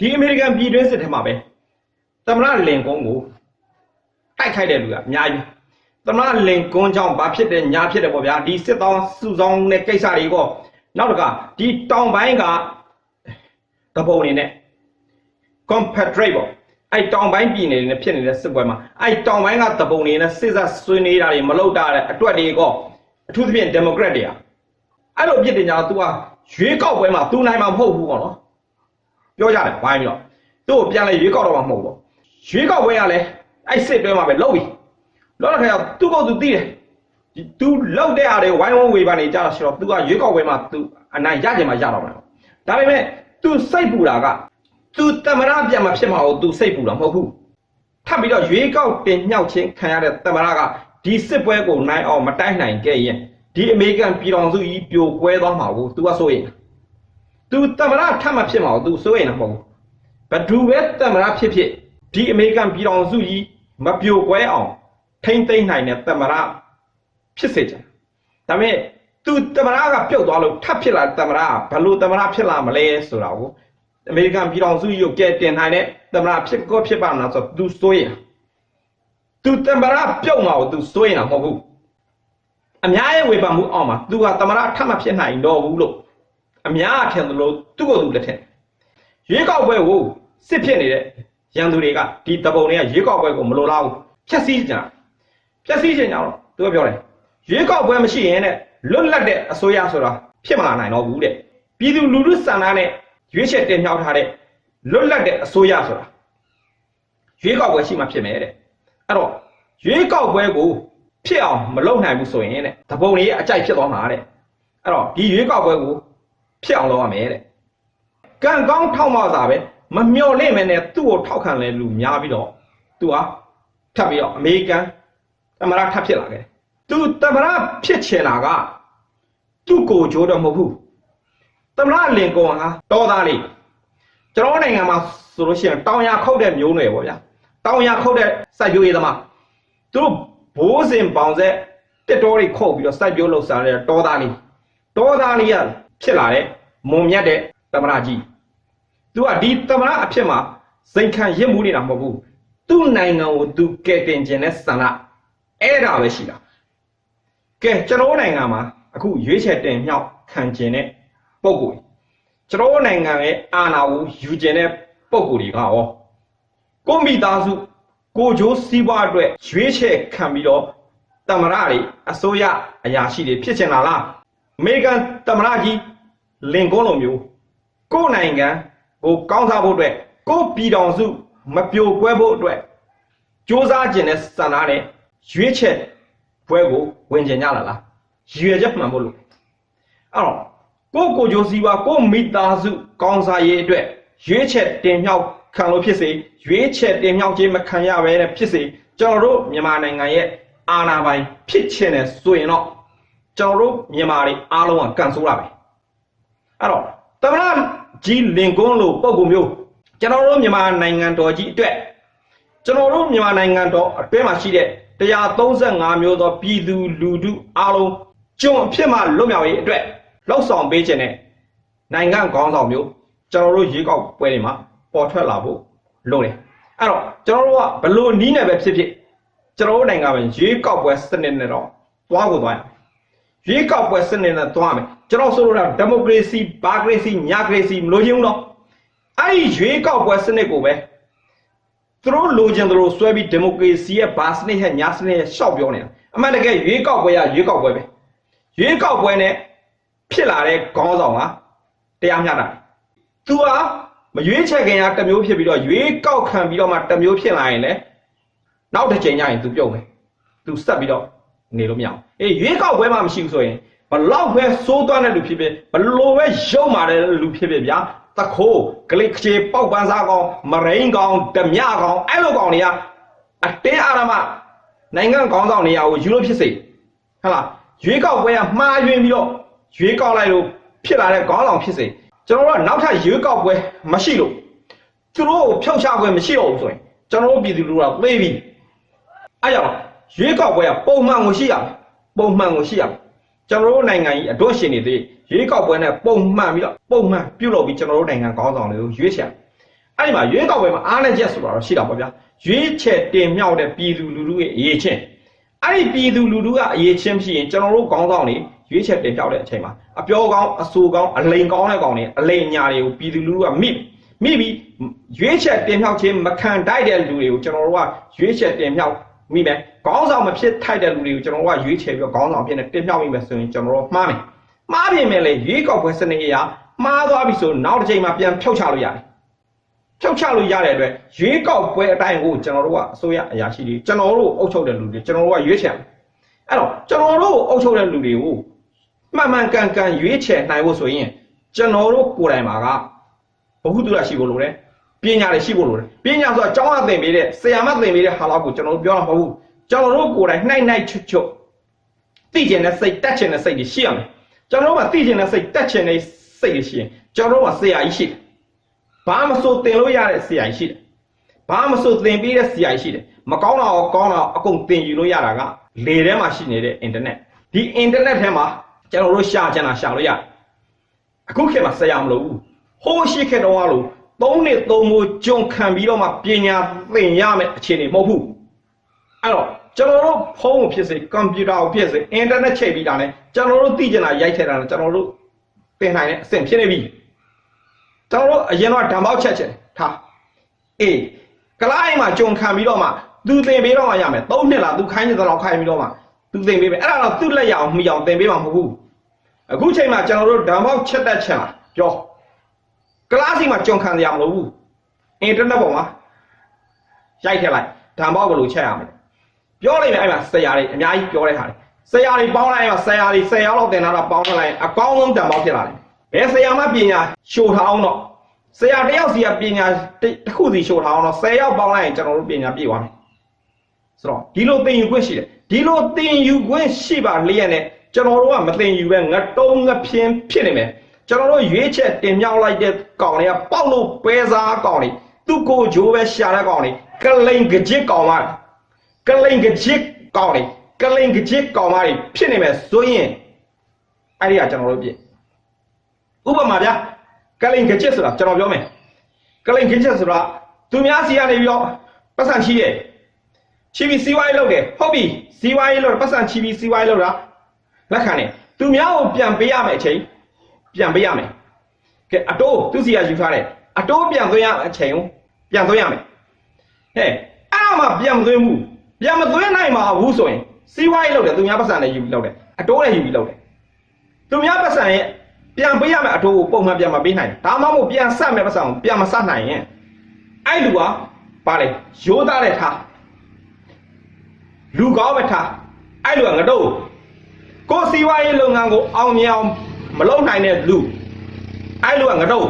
ဒီအမေရိကန်ပြည်တွင်းစစ်ထဲမှာပဲသမရလင်ကုန်းကိုတိုက်ခိုက်တဲ့လူကအများကြီးသမရလင်ကုန်းကြောင့်ဘာဖြစ်တယ်ညာဖြစ်တယ်ပေါ့ဗျာဒီစစ်တောင်းစုဆောင်တဲ့ကိစ္စတွေကနောက်တစ်ခါဒီတောင်ပိုင်းကတပုံနေနဲ့ confederate ပေါ့အဲ့တောင်ပိုင်းပြည်နယ်တွေနဲ့ဖြစ်နေတဲ့စစ်ပွဲမှာအဲ့တောင်ပိုင်းကတပုံနေနဲ့စစ်ဆက်ဆွေးနေတာတွေမလုပ်တာတဲ့အတွက်တွေကအထူးသဖြင့် democrat တွေကအဲ့လိုဖြစ်တယ်ညာ तू ကရွေးကောက်ပွဲမှာ तू နိုင်မှာမဟုတ်ဘူးပေါ့နော် ပြောကြတယ်ဝိုင်းပြီးတော့သူ့ကိုပြန်လဲရွေးကောက်တော့မှမဟုတ်တော့ရွေးကောက်ပွဲကလည်းအဲ့စစ်တွဲမှာပဲလောက်ပြီလောက်တဲ့ခါကျသူ့ဘုတ်သူတီးတယ်သူလောက်တဲ့အားတွေဝိုင်းဝန်းဝေဖန်နေကြတော့ဆိုတော့သူကရွေးကောက်ပွဲမှာသူအနိုင်ရကြမှာရတော့မှာဒါပေမဲ့သူစိတ်ပူတာကသူတမရပြန်မဖြစ်မှာဟုတ်သူစိတ်ပူတာမဟုတ်ဘူးထပ်ပြီးတော့ရွေးကောက်တင်မြောက်ချင်းခံရတဲ့တမရကဒီစစ်ပွဲကိုနိုင်အောင်မတိုက်နိုင်ခဲ့ရင်ဒီအမေရိကန်ပြည်တော်စုကြီးပြိုကွဲသွားမှာကိုသူကဆိုရင် သူတမရထပ်မဖြစ်မှာသူစိုးရင်တော့မဟုတ်ဘူးဘဒူပဲတမရဖြစ်ဖြစ်ဒီအမေရိကန်ပြည်တော်စုကြီးမပြိုကွဲအောင် ထိမ့်သိမ့်နိုင်တဲ့တမရဖြစ်စေချင်ဒါပေမဲ့သူတမရကပြုတ်သွားလို့ထပ်ဖြစ်လာတမရဘလို့တမရဖြစ်လာမလဲဆိုတာကိုအမေရိကန်ပြည်တော်စုကြီးကိုကဲတင်နိုင်တဲ့တမရဖြစ်ကောဖြစ်ပါမလားဆိုတော့သူစိုးရင်သူတမရပြုတ်မှာကိုသူစိုးရင်တော့မဟုတ်ဘူးအများရဲ့ဝေဖန်မှုအောက်မှာသူကတမရထပ်မဖြစ်နိုင်တော့ဘူးလို့ အများအထင်သလိုသူ့ကိုယ်သူလက်ထက်ရွေးကောက်ပွဲကိုစစ်ဖြစ်နေတဲ့ရန်သူတွေကဒီတပုံတွေကရွေးကောက်ပွဲကိုမလိုလားဘူးဖြက်စီးကြတာဖြက်စီးခြင်းကြောင့်တော့သူကပြောတယ်ရွေးကောက်ပွဲမရှိရင်တဲ့လွတ်လပ်တဲ့အစိုးရဆိုတာဖြစ်မလာနိုင်တော့ဘူးတဲ့ပြည်သူလူထုစံနာနဲ့ရွေးချယ်တင်မြှောက်ထားတဲ့လွတ်လပ်တဲ့အစိုးရဆိုတာရွေးကောက်ပွဲရှိမှဖြစ်မယ်တဲ့အဲ့တော့ရွေးကောက်ပွဲကိုဖြစ်အောင်မလုပ်နိုင်ဘူးဆိုရင်တဲ့တပုံလေးအကြိုက်ဖြစ်သွားမှာတဲ့အဲ့တော့ဒီရွေးကောက်ပွဲကို ဖြစ်အောင်လုပ်ရမယ်တဲ့ကံကောင်းထောက်မစာပဲမမျော်လင့်မဲနဲ့သူ့ကိုထောက်ခံလဲလူများပြီးတော့သူဟာထပ်ပြီးတော့အမေရိကန်သမရထပ်ဖြစ်လာခဲ့တယ်သူသမရဖြစ်ချင်တာကသူ့ကိုကြိုးတော့မဟုတ်ဘူးသမရလင်ကွန်ဟာတော်သားလေးကျွန်တော်နိုင်ငံမှာဆိုလို့ရှိရင်တောင်ရခုတ်တဲ့မျိုးနွယ်ပေါ့ဗျာတောင်ရခုတ်တဲ့စိုက်ပျိုးရေးသမားသူတို့ဘိုးစဉ်ပေါင်ဆက်တက်တော်တွေခုတ်ပြီးတော့စိုက်ပျိုးလှုပ်ရှားတဲ့တော်သားလေးတော်သားလေးက ဖြစ်လာတဲ့မုံမြတ်တဲ့သမရကြီးသူကဒီသမရအဖြစ်မှာစိန်ခံရစ်မှုနေတာမဟုတ်ဘူးသူ့နိုင်ငံကိုသူကယ်တင်ခြင်းနဲ့ဆန္ဒအဲ့ဒါပဲရှိတာကဲကျွန်တော်နိုင်ငံမှာအခုရွေးချယ်တင်မြှောက်ခံခြင်းနဲ့ပုံကိုယ်ကျွန်တော်နိုင်ငံရဲ့အာဏာကိုယူကျင်တဲ့ပုံကိုယ်တွေကရောကိုမိသားစုကိုဂျိုးစီးပွားအတွက်ရွေးချယ်ခံပြီးတော့တမရတွေအစိုးရအရာရှိတွေဖြစ်ချင်လာလား အမေရိကန်တမရကြီးလင်ကွန်းလိုမျိုးကိုယ်နိုင်ငံကိုကောင်းစားဖို့အတွက်ကိုယ်ပြည်တော်စုမပြိုကွဲဖို့အတွက်စ조사ကျင်တဲ့စံသားနဲ့ရွေးချယ်ပွဲကိုဝင်ကျင်ကြလာလားရည်ရွယ်ချက်မှန်ဖို့လို့အဲ့တော့ကိုယ့်ကိုယ်ကျိုးစီးပွားကိုယ့်မိသားစုကောင်းစားရေးအတွက်ရွေးချယ်တင်မြှောက်ခံလို့ဖြစ်စေရွေးချယ်တင်မြှောက်ခြင်းမခံရဘဲနဲ့ဖြစ်စေကျွန်တော်တို့မြန်မာနိုင်ငံရဲ့အာဏာပိုင်ဖြစ်ခြင်းနဲ့ဆိုရင်တော့ ကျွန်တော်တို့မြန်မာတွေအားလုံးကကန်ဆိုးတာပဲအဲ့တော့သမရကြီးလင်ကွန်းလိုပုံကူမျိုးကျွန်တော်တို့မြန်မာနိုင်ငံတော်ကြီးအတွက်ကျွန်တော်တို့မြန်မာနိုင်ငံတော်အတွင်းမှာရှိတဲ့135မျိုးသောပြည်သူလူထုအားလုံးကျွန်အဖြစ်မှလွတ်မြောက်ရေးအတွက်လောက်ဆောင်ပေးခြင်းနဲ့နိုင်ငံခေါင်းဆောင်မျိုးကျွန်တော်တို့ရေကောက်ပွဲတွေမှာပေါ်ထွက်လာဖို့လိုတယ်အဲ့တော့ကျွန်တော်တို့ကဘလို့နီးနေပဲဖြစ်ဖြစ်ကျွန်တော်တို့နိုင်ငံမှာရေကောက်ပွဲစနစ်နဲ့တော့သွားကိုသွားရ ရေကောက်ပွဲစနစ်နဲ့သွားမယ်ကျွန်တော်ဆိုလိုတာဒီမိုကရေစီဘာကရေစီညာကရေစီမလို့ချင်းဘူးနော်အဲ့ဒီရေကောက်ပွဲစနစ်ကိုပဲသူတို့လိုချင်သူတို့ဆွဲပြီးဒီမိုကရေစီရဲ့ဘာစနစ်ရဲ့ညာစနစ်ရဲ့ရှောက်ပြောနေတာအမှန်တကယ်ရေကောက်ပွဲရရေကောက်ပွဲပဲရေကောက်ပွဲနဲ့ ဖြစ်လာတဲ့ခေါင်းဆောင်ကတရားမျှတာ။ तू ဟာမရွေးချယ်ခင်ကတစ်မျိုးဖြစ်ပြီးတော့ရွေးကောက်ခံပြီးတော့မှတစ်မျိုးဖြစ်လာရင်လည်းနောက်တစ်ချိန်ကျရင် तू ပြုတ်မယ်။ तू ဆက်ပြီးတော့ နေလို့မရအောင်။အေးရွေးကောက်ပွဲမှမရှိဘူးဆိုရင်ဘလောက်ပဲစိုးသွားတဲ့လူဖြစ်ဖြစ်ဘလို့ပဲရုံမာတဲ့လူဖြစ်ဖြစ်ဗျာ။တခိုးဂလိချေပေါက်ပန်းစားကောင်မရိန်ကောင်ဓမြကောင်အဲ့လိုကောင်တွေကအတင်းအာရမနိုင်ငံခေါင်းဆောင်နေရာကိုယူလို့ဖြစ်စေဟဟလားရွေးကောက်ပွဲကမှားယွင်းပြီးတော့ရွေးကောက်လိုက်လို့ဖြစ်လာတဲ့ခေါင်းဆောင်ဖြစ်စေကျွန်တော်တို့ကနောက်ထပ်ရွေးကောက်ပွဲမရှိလို့သူတို့ကိုဖြုတ်ချခွင့်မရှိတော့ဘူးဆိုရင်ကျွန်တော်တို့ပြည်သူလူထုကသိပြီအဲကြောင့် ရွေးကောက်ပွဲကပုံမှန်ကိုရှိရမယ်ပုံမှန်ကိုရှိရမယ်ကျွန်တော်တို့နိုင်ငံကြီးအတွန့်ရှင်နေသေးရွေးကောက်ပွဲနဲ့ပုံမှန်ပြီးတော့ပုံမှန်ပြုတ်လုပ်ပြီးကျွန်တော်တို့နိုင်ငံခေါင်းဆောင်တွေကိုရွေးချယ်အဲ့ဒီမှာရွေးကောက်ပွဲမှာအားနဲ့ချက်ဆိုတာတော့ရှိတာပေါ့ဗျာရွေးချက်တင်မြှောက်တဲ့ပြည်သူလူထုရဲ့အရေးချင်းအဲ့ဒီပြည်သူလူထုကအရေးချင်းဖြစ်ရင်ကျွန်တော်တို့ခေါင်းဆောင်တွေရွေးချက်တင်မြှောက်တဲ့အချိန်မှာအပြောကောင်းအဆိုကောင်းအလိန်ကောင်းတဲ့ကောင်တွေအလိန်ညာတွေကိုပြည်သူလူထုကမိမိပြီးရွေးချက်တင်မြှောက်ခြင်းမခံတိုက်တဲ့လူတွေကိုကျွန်တော်တို့ကရွေးချက်တင်မြှောက် မိမယ်ခေါင်းဆောင်မဖြစ်ထိုက်တဲ့လူတွေကိုကျွန်တော်တို့ကရွေးချယ်ပြီးတော့ခေါင်းဆောင်ဖြစ်နေတင်မြှောက်မိမယ်ဆိုရင်ကျွန်တော်တို့မှားမယ်မှားပြင်မဲ့လေရွေးကောက်ပွဲစနစ်အရာမှားသွားပြီဆိုနောက်တစ်ချိန်မှာပြန်ဖြုတ်ချလို့ရတယ်ဖြုတ်ချလို့ရတဲ့အတွက်ရွေးကောက်ပွဲအတိုင်းကိုကျွန်တော်တို့ကအစိုးရအရာရှိတွေကျွန်တော်တို့အုပ်ချုပ်တဲ့လူတွေကျွန်တော်တို့ကရွေးချယ်အဲ့တော့ကျွန်တော်တို့အုပ်ချုပ်တဲ့လူတွေကိုမှန်မှန်ကန်ကန်ရွေးချယ်နိုင်ဖို့ဆိုရင်ကျွန်တော်တို့ကိုယ်တိုင်မှာကဘ ഹു တုရရှိဖို့လိုတယ် ပညာတွေရှိဖို့လိုတယ်ပညာဆိုတာကျောင်းအသင်ပေးတဲ့ဆရာမသင်ပေးတဲ့ဟာလောက်ကိုကျွန်တော်တို့ပြောတာမဟုတ်ဘူးကျွန်တော်တို့ကိုယ်တိုင်နှိုက်နှိုက်ချွတ်ချွတ်သိကျင်တဲ့စိတ်တက်ချင်တဲ့စိတ်တွေရှိရမယ်ကျွန်တော်တို့ကသိကျင်တဲ့စိတ်တက်ချင်တဲ့စိတ်တွေရှိရင်ကျွန်တော်တို့ကဆရာကြီးရှိတယ်ဘာမဆိုသင်လို့ရတဲ့ဆရာကြီးရှိတယ်ဘာမဆိုသင်ပေးတဲ့ဆရာကြီးရှိတယ်မကောင်းတာရောကောင်းတာရောအကုန်သင်ယူလို့ရတာကလေထဲမှာရှိနေတဲ့အင်တာနက်ဒီအင်တာနက်ထဲမှာကျွန်တော်တို့ရှာချင်တာရှာလို့ရတယ်အခုခေတ်မှာဆရာမလို့ဘူးဟိုးရှိခေတ်တော့လို့ သုံးနှစ်သုံးမိုးကြုံခံပြီးတော့မှပညာသင်ရမယ်အခြေအနေမဟုတ်ဘူးအဲ့တော့ကျွန်တော်တို့ဖုန်းကိုဖြစ်စေကွန်ပျူတာကိုဖြစ်စေအင်တာနက်ချိန်ပြီးတာနဲ့ကျွန်တော်တို့သိကျင်တာရိုက်ထည့်တာနဲ့ကျွန်တော်တို့သင်နိုင်တဲ့အဆင့်ဖြစ်နေပြီကျွန်တော်တို့အရင်တော့ဓမ္မောက်ချက်ချက်ထားအေးကလိုင်းမှာကြုံခံပြီးတော့မှသူသင်ပေးတော့မှရမယ်၃နှစ်လားသူခိုင်းနေတော့ခိုင်းပြီးတော့မှသူသင်ပေးမယ်အဲ့ဒါတော့သူ့လက်ရအောင်မှီအောင်သင်ပေးမှာမဟုတ်ဘူးအခုချိန်မှာကျွန်တော်တို့ဓမ္မောက်ချက်တက်ချက်လာပြော ကလားစီမှာကြုံခံရမလို့ဘူးအင်တာနက်ပေါ်မှာရိုက်ထည့်လိုက်ဓမ္မောက်ဘယ်လိုချက်ရမလဲပြောလိုက်မယ်အဲ့မှာဆရာတွေအများကြီးပြောတဲ့ဟာတွေဆရာတွေပေါင်းလိုက်အဲ့မှာဆရာတွေဆရာလောက်တင်လာတော့ပေါင်းလိုက်အကောင်းဆုံးဓမ္မောက်ဖြစ်လာတယ်ဘယ်ဆရာမှပညာရှို့ထားအောင်တော့ဆရာတယောက်စီကပညာတစ်ခုစီရှို့ထားအောင်တော့10ယောက်ပေါင်းလိုက်ရင်ကျွန်တော်တို့ပညာပြည့်သွားမယ်ဆိုတော့ဒီလိုသင်ယူခွင့်ရှိတယ်ဒီလိုသင်ယူခွင့်ရှိပါလျက်နဲ့ကျွန်တော်တို့ကမသင်ယူပဲငတုံးငဖြင်းဖြစ်နေမယ် ကျွန်တော်တို့ရွေးချက်တင်မြောက်လိုက်တဲ့ကောင်တွေကပေါက်လို့ပဲစားကောင်တွေသူ့ကိုဂျိုးပဲရှာတဲ့ကောင်တွေကလိန်ကကြစ်ကောင်မကလိန်ကကြစ်ကောင်တွေကလိန်ကကြစ်ကောင်မတွေဖြစ်နေမယ်ဆိုရင်အဲ့ဒီကကျွန်တော်တို့ပြည့်ဥပမာဗျာကလိန်ကကြစ်ဆိုတာကျွန်တော်ပြောမယ်ကလိန်ကကြစ်ဆိုတာသူများစီကနေပြီးတော့ပတ်စံချီးတယ်ချီးပြီးစီးဝိုင်းလုပ်တယ်ဟုတ်ပြီစီးဝိုင်းလုပ်ပတ်စံချီးပြီးစီးဝိုင်းလုပ်တာလက်ခံတယ်သူများကိုပြန်ပေးရမယ်အချိန် ပြန်ပေးရမယ်ကဲအတိုးသူစီကယူထားတယ်အတိုးပြန်သွင်းရအချိန်ကိုပြန်သွင်းရမယ်ဟဲ့အဲ့မှပြန်မသွင်းဘူးပြန်မသွင်းနိုင်ပါဘူးဆိုရင်စီးဝိုင်းလုပ်တယ်သူများပတ်စံနဲ့ယူပြီးလုပ်တယ်အတိုးနဲ့ယူပြီးလုပ်တယ်သူများပတ်စံရဲ့ပြန်ပေးရမယ်အတိုးကိုပုံမှန်ပြန်မပေးနိုင်ဒါမှမဟုတ်ပြန်ဆက်မယ်ပတ်စံကိုပြန်မဆက်နိုင်ရင်အဲ့လူကပါလေရိုးသားတဲ့ထားလူကောင်းပဲထားအဲ့လူကငတော့ကိုစီဝါရေးလုပ်ငန်းကိုအောင်မြင်အောင် မလုပ်နိုင်တဲ့လူအဲ့လူကငတော့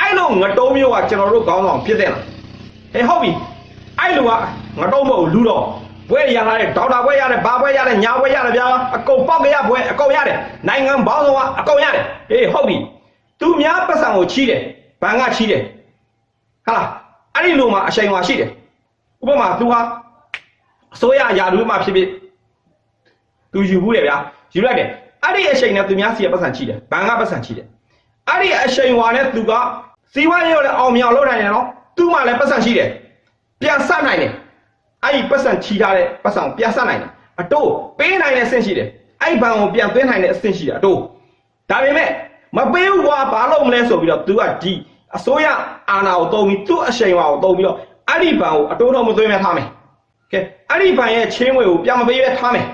အဲ့လိုငတုံးမျိုးကကျွန်တော်တို့ကောင်းဆောင်ဖြစ်တဲ့လားဟေးဟုတ်ပြီအဲ့လူကငတုံးမဟုတ်လူတော့ဘွဲရလာတဲ့ဒေါက်တာဘွဲရတယ်ဘာဘွဲရတယ်ညာဘွဲရတယ်ဗျာအကုန်ပေါက်ကရဘွဲအကုန်ရတယ်နိုင်ငံဘောင်းဆောင်ကအကုန်ရတယ်ဟေးဟုတ်ပြီသူများပတ်စံကိုချီးတယ်ဘန်ကချီးတယ်ဟာလားအဲ့ဒီလိုမှအချိန်မှရှိတယ်ဥပမာသူဟာအစိုးရယာလူမှဖြစ်ဖြစ်သူယူဘူးတယ်ဗျာယူလိုက်တယ် အဲ့ဒီအချိန်နဲ့သူများစီရပတ်စံချီးတယ်ဘန်ကပတ်စံချီးတယ်အဲ့ဒီအချိန်ဝါနဲ့သူကစီဝါရေးလည်းအောင်မြောင်လုပ်နိုင်တယ်နော်သူ့မှလည်းပတ်စံရှိတယ်ပြန်ဆက်နိုင်တယ်အဲ့ဒီပတ်စံချီထားတဲ့ပတ်စံကိုပြန်ဆက်နိုင်တယ်အတိုးပေးနိုင်တဲ့အဆင့်ရှိတယ်အဲ့ဒီဘန်ကိုပြန်သွင်းနိုင်တဲ့အဆင့်ရှိတယ်အတိုးဒါပေမဲ့မပေးဘူးကွာဘာလို့မလဲဆိုပြီးတော့ तू ကဒီအစိုးရအာဏာကိုတုံးပြီးသူ့အချိန်ဝါကိုတုံးပြီးတော့အဲ့ဒီဘန်ကိုအတိုးတော့မသွင်းမဲထားမယ်ကဲအဲ့ဒီဘန်ရဲ့ချင်းငွေကိုပြန်မပေးပဲထားမယ်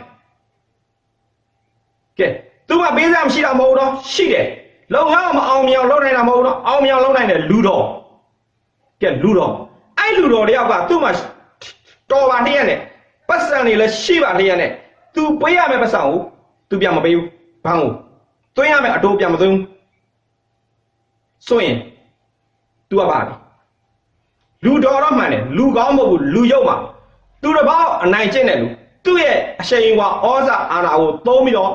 ကဲသူကပေးစားမရှိတာမဟုတ်တော့ရှိတယ်လုပ်ငန်းမအောင်မြောင်လုပ်နိုင်တာမဟုတ်တော့အောင်မြောင်လုပ်နိုင်တယ်လူတော်ကဲလူတော်အဲ့လူတော်တွေကပါသူ့မှာတော်ပါနှစ်ရက်နဲ့ပတ်စံတွေလည်းရှိပါနှစ်ရက်နဲ့သူပေးရမယ့်ပတ်စံကိုသူပြန်မပေးဘူးဘန်းကိုသွင်းရမယ့်အတိုးပြန်မသွင်းဘူးဆိုရင် तू ကပါပြီလူတော်တော့မှန်တယ်လူကောင်းမဟုတ်ဘူးလူရုပ်ပါသူတစ်ပေါက်အနိုင်ကျင့်တယ်လူသူ့ရဲ့အရှိန်အဝါဩဇာအာဏာကိုသုံးပြီးတော့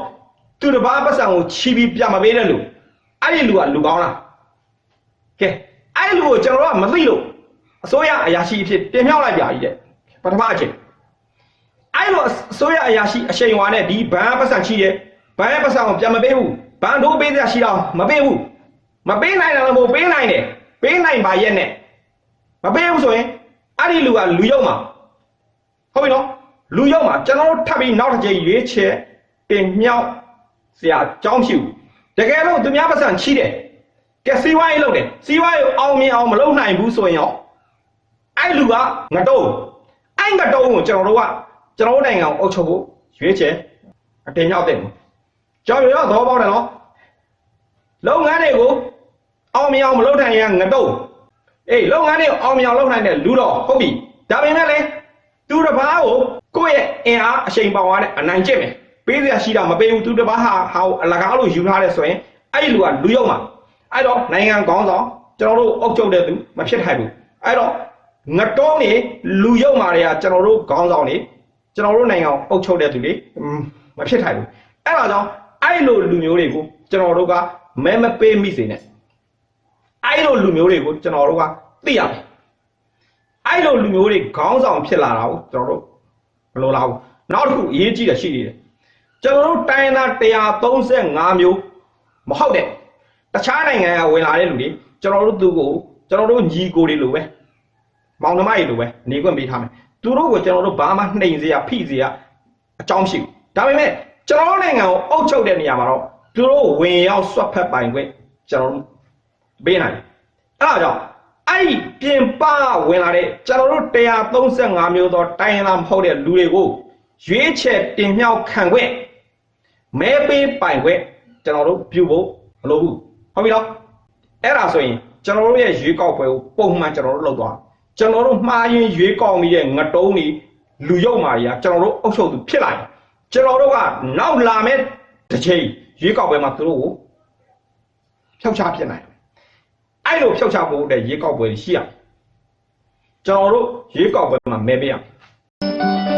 သူတစ်ပါးပတ်စံကိုချီပြီးပြန်မပေးတဲ့လူအဲ့ဒီလူကလူကောင်းလားကဲအဲ့ဒီလူကိုကျွန်တော်တို့ကမသိလို့အစိုးရအရာရှိအဖြစ်တင်မြှောက်လိုက်ကြကြီးတဲ့ပထမအချိန်အဲ့လိုအစိုးရအရာရှိအချိန်ဝါနဲ့ဒီဘန်ပတ်စံချီရဲ့ဘန်ရဲ့ပတ်စံကိုပြန်မပေးဘူးဘန်တို့ပေးစရာရှိတော့မပေးဘူးမပေးနိုင်တယ်လို့မပေးနိုင်တယ်ပေးနိုင်ပါရဲ့နဲ့ပေးဘူးဆိုရင်အဲ့ဒီလူကလူယုံမှာဟုတ်ပြီနော်လူယုံမှာကျွန်တော်တို့ထပ်ပြီးနောက်တစ်ကြိမ်ရွေးချယ်တင်မြောက် ဆရာကြောင်းဖြစ်ဘူးတကယ်လို့သူများပတ်စံချိတယ်ကဲစီးဝါးရေးလုပ်တယ်စီးဝါးရေးအောင်မြင်အောင်မလုပ်နိုင်ဘူးဆိုရင်ရောအဲ့လူကငတုံးအဲ့ငတုံးကိုကျွန်တော်တို့ကကျွန်တော်တို့နိုင်ငံကိုအုပ်ချုပ်ဖို့ရွေးချယ်အတင်မြောက်တယ်ကျွန်တော်တို့သဘောပေါက်တယ်နော်လုပ်ငန်းတွေကိုအောင်မြင်အောင်မလုပ်နိုင်ရင်ငတုံးအေးလုပ်ငန်းတွေအောင်မြောင်လုပ်နိုင်တဲ့လူတော့ဟုတ်ပြီဒါပေမဲ့လေသူတစ်ပါးကိုကိုယ့်ရဲ့အင်အားအချိန်ပေါင်ရတဲ့အနိုင်ကျင့်မယ် ပေးစရာရှိတာမပေးဘူးသူတစ်ပါးဟာဟာကိုအလကားလို့ယူထားတယ်ဆိုရင်အဲ့ဒီလူကလူယုံမှာအဲ့တော့နိုင်ငံကောင်းဆောင်ကျွန်တော်တို့အုပ်ချုပ်တဲ့သူမဖြစ်ထိုက်ဘူးအဲ့တော့ငတုံးနေလူယုံမာတွေကကျွန်တော်တို့ခေါင်းဆောင်နေကျွန်တော်တို့နိုင်ငံကိုအုပ်ချုပ်တဲ့သူတွေမဖြစ်ထိုက်ဘူးအဲ့ဒါကြောင့်အဲ့လိုလူမျိုးတွေကိုကျွန်တော်တို့ကမဲမပေးမိစေနဲ့အဲ့လိုလူမျိုးတွေကိုကျွန်တော်တို့ကသိရမယ်အဲ့လိုလူမျိုးတွေခေါင်းဆောင်ဖြစ်လာတာကိုကျွန်တော်တို့မလိုလားဘူးနောက်တစ်ခုအရေးကြီးတာရှိနေတယ် ကျွန်တော်တို့တိုင်းသား135မျိုးမဟုတ်တဲ့တခြားနိုင်ငံကဝင်လာတဲ့လူတွေကျွန်တော်တို့သူကိုကျွန်တော်တို့ညီကိုတွေလိုပဲမောင်နှမတွေလိုပဲနေခွင့်ပေးထားမယ်သူတို့ကိုကျွန်တော်တို့ဘာမှနှိမ်စေရဖိစေရအကြောင်းမရှိဘူးဒါပေမဲ့ကျွန်တော်တို့နိုင်ငံကိုအုပ်ချုပ်တဲ့နေရာမှာတော့သူတို့ဝင်ရောက်ဆွတ်ဖက်ပိုင်ခွင့်ကျွန်တော်တို့ပေးနိုင်တယ်အဲ့ဒါကြောင့်အဲ့ဒီပြင်ပဝင်လာတဲ့ကျွန်တော်တို့135မျိုးသောတိုင်းရင်းသားမဟုတ်တဲ့လူတွေကိုရွေးချယ်တင်မြှောက်ခံခွင့် မဲပေးပိုင်ခွင့်ကျွန်တော်တို့ပြုဖို့မလိုဘူးဟုတ်ပြီနော်အဲ့ဒါဆိုရင်ကျွန်တော်တို့ရဲ့ရွေးကောက်ပွဲကိုပုံမှန်ကျွန်တော်တို့လုပ်သွားကျွန်တော်တို့မှားရင်ရွေးကောက်မိတဲ့ငတုံးတွေလူယုံမာတွေကကျွန်တော်တို့အုပ်ချုပ်သူဖြစ်လာတယ်ကျွန်တော်တို့ကနောက်လာမဲ့တစ်ချိန်ရွေးကောက်ပွဲမှာသူတို့ကိုဖျောက်ချဖြစ်နိုင်တယ်အဲ့လိုဖြုတ်ချဖို့တဲ့ရေကောက်ပွဲရှိရမယ်ကျွန်တော်တို့ရေကောက်ပွဲမှာမဲပေးရမယ်